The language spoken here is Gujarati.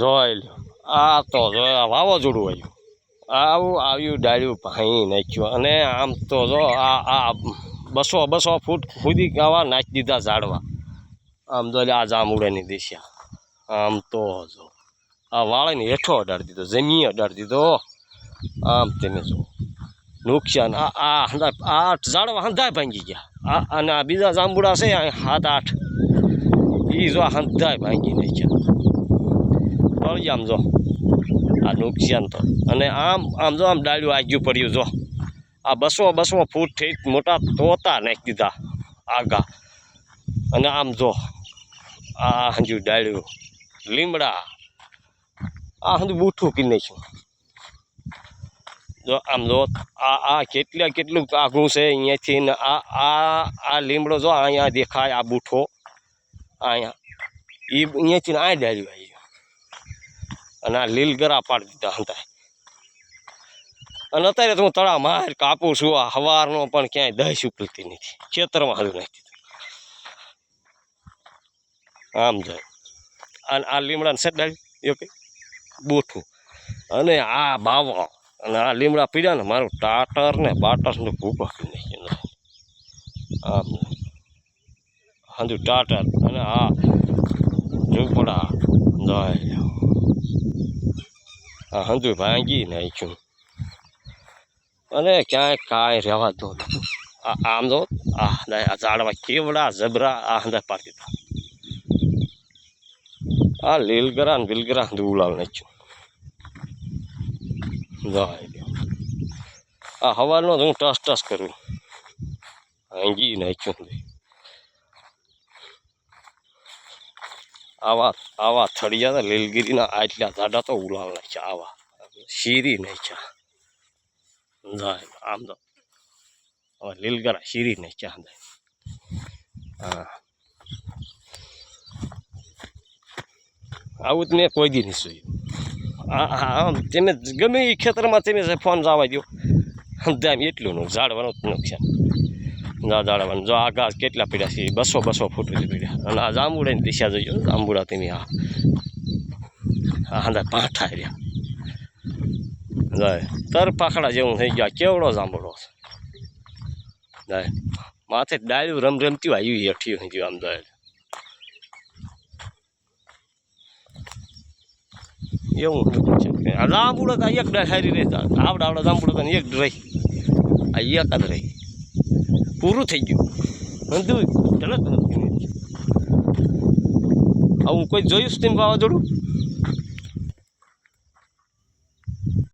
જોઈ લ્યો. આ તો જો વાવાઝોડું આવ્યું આવું આવ્યું ડાળ્યું ભાઈ નાખ્યું. અને આમ તો જો આ આ બસો બસો ફૂટ સુધી આવા નાખી દીધા ઝાડવા. આમ તો આ જાંબુડાની દિશા. આમ તો જો આ વાળાને હેઠો અડાડી દીધો જમી અડાડી દીધો. આમ તમે જો નુકસાન. આ આ આઠ ઝાડવા હંધાય ભાંગી ગયા. આ અને આ બીજા જાંબુડા છે સાત આઠ. એ જો હંધાય ભાંગી નાખ્યા. ફળી આમ જો. આ નુકસાન તો. અને આમ આમ જો આમ ડાળ્યું આગ્યું પડ્યું જો. આ બસો બસો ફૂટ ઠીક મોટા તોતા નાખી દીધા આગા. અને આમ જો, આ હંજુ ડાળ્યું. લીમડા. આ હંજુ બૂઠું કી નાખ્યું. જો આમ જો, આ આ કેટલા કેટલું આઘું છે અહીંયાથી ને આ આ આ લીમડો જો અહીંયા દેખાય, આ બૂઠો. અહીંયા. એ અહીંયાથી આ ડાળ્યું આવી અને આ લીલગરા પાડી દીધા હતા અને અત્યારે તો હું તળા માર કાપું છું, આ હવારનો પણ ક્યાંય દહીં ઉકલતી નથી. ખેતરમાં હાલું નથી આમ જાય. અને આ લીમડાને સેડાડી એવું કે બોઠું. અને આ બાવા અને આ લીમડા પીડ્યા ને મારું ટાટર ને બાટર ને ભૂકો કરી નાખ્યો આમ હજુ ટાટર, અને આ ઝૂંપડા, જાય. હંધુ ભાંગી નાખ્યું અને ક્યાંય કાંઈ રહેવા દો આ આમ જો, આ આ ઝાડમાં કેવડા જબરા આ હંધાય પાડી દીધા. આ લીલગરા ને બિલગરા દુલાવ નાખ્યું. આ હવાનો હું ટસ ટસ કરું. ભાંગી નાખ્યું આવા આવા થળિયા લીલગીરીના આટલા ઝાડા તો ઉલાવ નાખ્યા, આવા. શીરી નાખ્યા. જાય આમ તો હવે લીલગરા શીરી નાખ્યા જાય હા. આવું જ મેં કોઈ દી નહીં જોયું. આમ તમે ગમે એ ખેતરમાં તમે ફોન જવા દો દામ એટલું નું ઝાડવાનું નુકસાન. ઝાડવાનું જો આ ઘાસ કેટલા પીડ્યા છે? બસો બસો ફૂટ સુધી પીડ્યા અને આ જાંબુડાની દિશા જોઈજો જાંબુડા તમે આ હાંધા પાઠા રહ્યા. જાય. તર પાખડા જેવું થઈ ગયા. કેવડો જાંબુડો છે? જાય. માથે ડાયું રમ રમતી આવ્યું હેઠી થઈ ગયું આમ, જાય. એવું છે. આ જાંબુડો એક ડાય હારી રહેતા. આવડા આવડા જાંબુડો એક રહી. આ એક જ રહી. પૂરું થઈ ગયું. બધું ચલો આવું કોઈ જોયું સ્ટીમ વાવાઝોડું?